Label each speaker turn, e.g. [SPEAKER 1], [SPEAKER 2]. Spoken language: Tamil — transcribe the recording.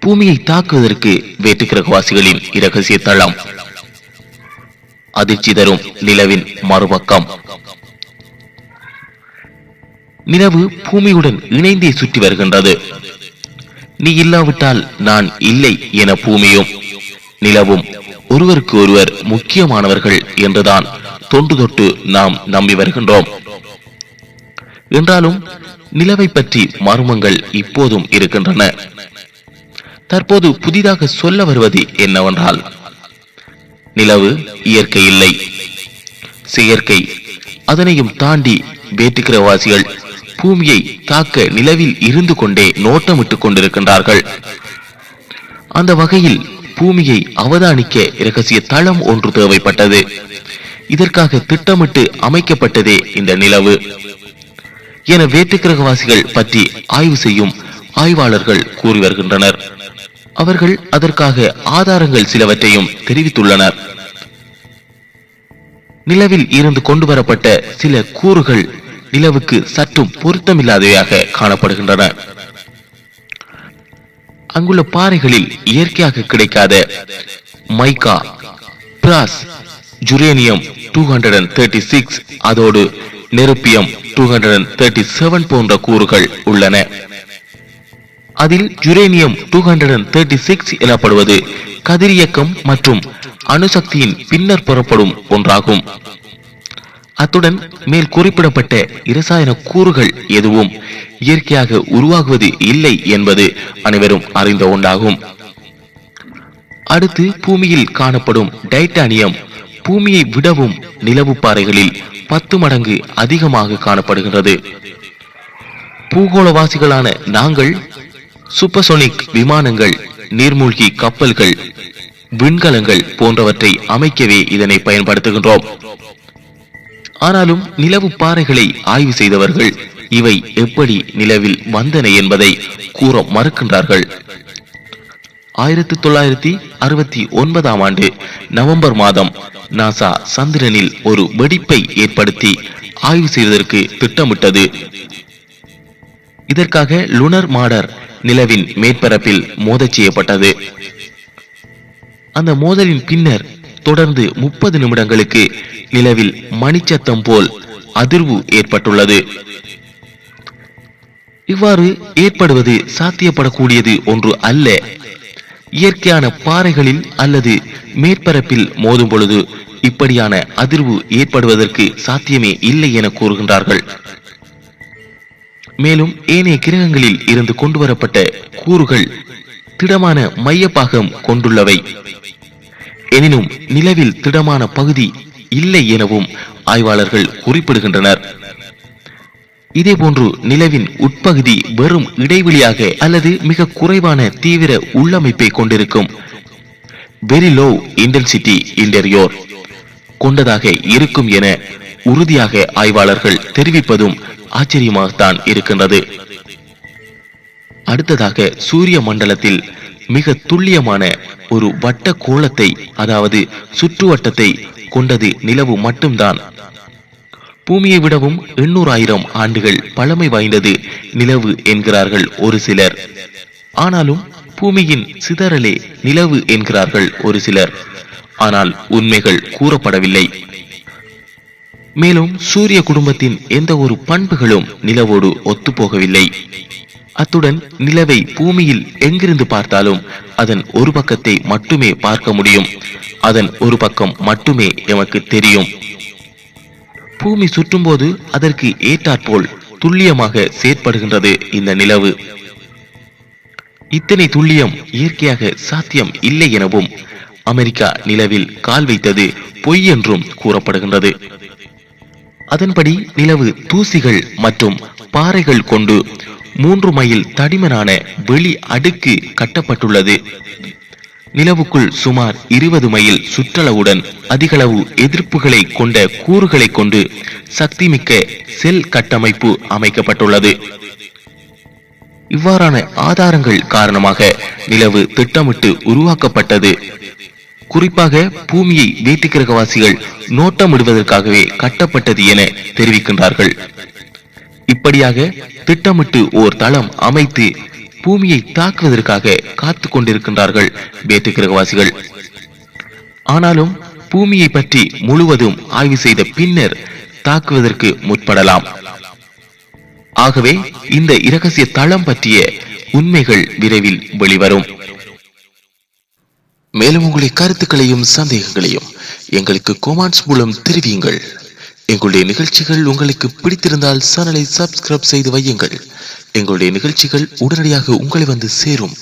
[SPEAKER 1] பூமியை தாக்குவதற்கு வேற்றுக்கிரகவாசிகளின் இரகசிய தளம். அதிர்ச்சி தரும் நிலவின் மறுபக்கம். நிலவு பூமியுடன் இணைந்தே சுற்றி வருகின்றது. நீ இல்லாவிட்டால் நான் இல்லை என பூமியும் நிலவும் ஒருவருக்கு ஒருவர் முக்கியமானவர்கள் என்றுதான் தொன்று தொட்டு நாம் நம்பி வருகின்றோம். என்றாலும் நிலவை பற்றி மர்மங்கள் இப்போதும் இருக்கின்றன. தற்போது புதிதாக சொல்ல வருவது என்னவென்றால் நிலவு இயற்கை இல்லை. செயற்கை அதனையும் தாண்டி வேட்டுக்கிரவாசிகள் பூமியை தாக்க நிலவில் இருந்து கொண்டே நோட்டமிட்டுக் கொண்டிருக்கின்றார்கள். அந்த வகையில் பூமியை அவதானிக்க இரகசிய தளம் ஒன்று தேவைப்பட்டது. இதற்காக திட்டமிட்டு அமைக்கப்பட்டதே இந்த நிலவு. என வேற்றுக்கிரகவாசிகள் பற்றி ஆய்வு செய்யும் ஆய்வாளர்கள் கூறி வருகின்றனர். அவர்கள் அதற்காக ஆதாரங்கள் சிலவற்றையும் தெரிவித்துள்ளனர். நிலவில் இருந்து கொண்டு வரப்பட்ட சில கூறுகள் நிலவுக்கு சற்றும் பொருத்தமில்லாதவையாக காணப்படுகின்றன. அங்குள்ள பாறைகளில் இயற்கையாக கிடைக்காத mica brass uranium two hundred and thirty six அதோடு நெருப்பியம் two hundred and thirty seven போன்ற கூறுகள் உள்ளன. அதில் uranium two hundred and thirty six எனப்படுவது கதிரியக்கம் மற்றும் அணுசக்தியின் பின்னர் புறப்படும் ஒன்றாகும். அத்துடன் மேல் குறிப்பிடப்பட்ட இரசாயன கூறுகள் எதுவும் இயற்கையாக உருவாகுவது இல்லை என்பது அனைவரும் அறிந்த ஒன்றாகும். அடுத்து பூமியில் காணப்படும் டைட்டானியம் பூமியை விடவும் நிலவு பாறைகளில் பத்து மடங்கு அதிகமாக காணப்படுகின்றது. பூகோளவாசிகளான நாங்கள் சூப்பர்சோனிக் விமானங்கள் நீர்மூழ்கி கப்பல்கள் விண்கலங்கள் போன்றவற்றை அமைக்கவே இதனை பயன்படுத்துகின்றோம். ஆனாலும் நிலவு பாறைகளை ஆய்வு செய்தவர்கள் இவை எப்படி நிலவில் வந்தன என்பதை கூற மறுக்கின்றார்கள். ஆயிரத்தி தொள்ளாயிரத்தி அறுபத்தி ஒன்பதாம் ஆண்டு நவம்பர் மாதம் நாசா சந்திரனில் ஒரு வெடிப்பை ஏற்படுத்தி ஆய்வு செய்வதற்கு திட்டமிட்டது. இதற்காக லுனர் மாடர் நிலவின் மேற்பரப்பில் மோதச் செய்யப்பட்டது. அந்த மோதலின் பின்னர் தொடர்ந்து முப்பது நிமிடங்களுக்கு நிலவில் மணிச்சத்தம் போல் அதிர்வு ஏற்பட்டுள்ளது. இவ்வாறு ஏற்படுவது சாத்தியப்படக்கூடியது ஒன்று அல்ல. இயற்கையான பாறைகளில் அல்லது மேற்பரப்பில் மோதும் பொழுது இப்படியான அதிர்வு ஏற்படுவதற்கு சாத்தியமே இல்லை என கூறுகின்றார்கள். மேலும் ஏனைய கிரகங்களில் இருந்து கொண்டு வரப்பட்ட கூறுகள் திடமான மையப்பாகம் கொண்டுள்ளவை. எனினும் நிலவில் திடமான பகுதி இல்லை எனவும் ஆய்வாளர்கள் குறிப்பிடுகின்றனர். இதேபோன்று நிலவின் உட்பகுதி வெறும் இடைவெளியாக அல்லது மிக குறைவான தீவிர உள்ளமைப்பை கொண்டிருக்கும். வெரி லோ இன்டென்சிட்டி இன்டெரியோர் கொண்டதாக இருக்கும் என உறுதியாக ஆய்வாளர்கள் தெரிவிப்பதும் ஆச்சரியமாகத்தான் இருக்கின்றது. அடுத்ததாக சூரிய மண்டலத்தில் மிக துல்லியமான ஒரு வட்ட கோலத்தை அதாவது சுற்றுவட்டத்தை கொண்டது நிலவு மட்டும்தான். பூமியை விடவும் எண்ணூறாயிரம் ஆண்டுகள் பழமை வாய்ந்தது நிலவு என்கிறார்கள் ஒரு சிலர். ஆனாலும் பூமியின் சிதறலே நிலவு என்கிறார்கள் ஒரு சிலர். ஆனால் உண்மைகள் கூறப்படவில்லை. மேலும் சூரிய குடும்பத்தின் எந்த ஒரு பண்புகளும் நிலவோடு ஒத்துப்போகவில்லை. அத்துடன் நிலவை பூமியில் எங்கிருந்து பார்த்தாலும் அதன் ஒரு பக்கத்தை மட்டுமே பார்க்க முடியும். அதன் ஒரு பக்கம் மட்டுமே எமக்கு தெரியும். பூமி சுற்றும்போது அதற்கு ஏற்றாற்போல் துல்லியமாக செயற்படுகின்றது இந்த நிலவு. இத்தனை துல்லியம் இயற்கையாக சாத்தியம் இல்லை எனவும் அமெரிக்கா நிலவில் கால் வைத்தது பொய் என்றும் கூறப்படுகின்றது. அதன்படி நிலவு தூசிகள் மற்றும் பாறைகள் கொண்டு மூன்று மைல் தடிமனான வெளி அடுக்கு கட்டப்பட்டுள்ளது. நிலவுக்குள் சுமார் இருபது மைல் சுற்றளவுடன் அதிகளவு எதிர்ப்புகளை கொண்ட கூறுகளை கொண்டு சக்திமிக்க செல் கட்டமைப்பு அமைக்கப்பட்டுள்ளது. இவ்வாறான ஆதாரங்கள் காரணமாக நிலவு திட்டமிட்டு உருவாக்கப்பட்டது. குறிப்பாக பூமியை வேட்டுக்கிரகவாசிகள் நோட்டமிடுவதற்காகவே கட்டப்பட்டது என தெரிவிக்கின்றார்கள். இப்படியாக திட்டமிட்டு ஓர் தளம் அமைத்து பூமியை தாக்குவதற்காக காத்து கொண்டிருக்கின்றார்கள் வேட்டுக்கிரகவாசிகள் கிரகவாசிகள் ஆனாலும் பூமியை பற்றி முழுவதும் ஆய்வு செய்த பின்னர் தாக்குவதற்கு முற்படலாம். ஆகவே இந்த இரகசிய தளம் பற்றிய உண்மைகள் விரைவில் வெளிவரும். மேலும் உங்களுடைய கருத்துக்களையும் சந்தேகங்களையும் எங்களுக்கு கொமாண்ட்ஸ் மூலம் தெரிவியுங்கள். எங்களுடைய நிகழ்ச்சிகள் உங்களுக்கு பிடித்திருந்தால் சேனலை சப்ஸ்கிரைப் செய்து வையுங்கள். எங்களுடைய நிகழ்ச்சிகள் உடனடியாக உங்களை வந்து சேரும்.